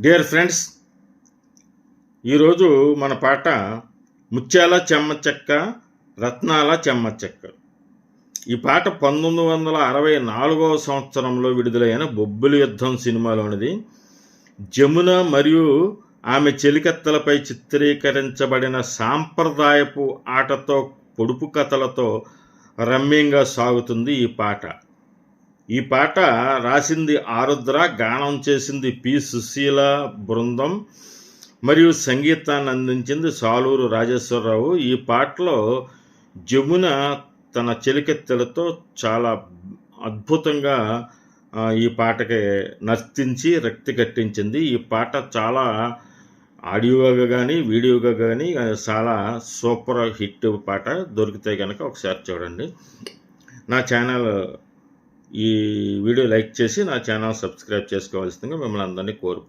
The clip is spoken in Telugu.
డియర్ ఫ్రెండ్స్ ఈరోజు మన పాట ముత్యాల చెమ్మచెక్క రత్నాల చెమ్మ చెక్క ఈ పాట పంతొమ్మిది వందల అరవై నాలుగవ సంవత్సరంలో విడుదలైన బొబ్బిలి యుద్ధం సినిమాలోనిది. జమున మరియు ఆమె చెలికత్తలపై చిత్రీకరించబడిన సాంప్రదాయపు ఆటతో పొడుపు కథలతో రమ్యంగా సాగుతుంది ఈ పాట. ఈ పాట రాసింది ఆరుద్ర గానం చేసింది పి. సుశీల బృందం మరియు సంగీతాన్ని అందించింది సాలూరు రాజేశ్వరరావు. ఈ పాటలో జమున తన చెలికెత్తెలతో చాలా అద్భుతంగా ఈ పాటకి నర్తించి రక్తి కట్టించింది. ఈ పాట చాలా ఆడియోగా కానీ వీడియోగా కానీ చాలా సూపర్ హిట్ పాట. దొరికితే కనుక ఒకసారి చూడండి. నా ఛానల్ ఈ వీడియో లైక్ చేసి నా ఛానల్ సబ్స్క్రైబ్ చేసుకోవాల్సిందిగా మిమ్మల్ని అందరినీ కోరుకుంటున్నాను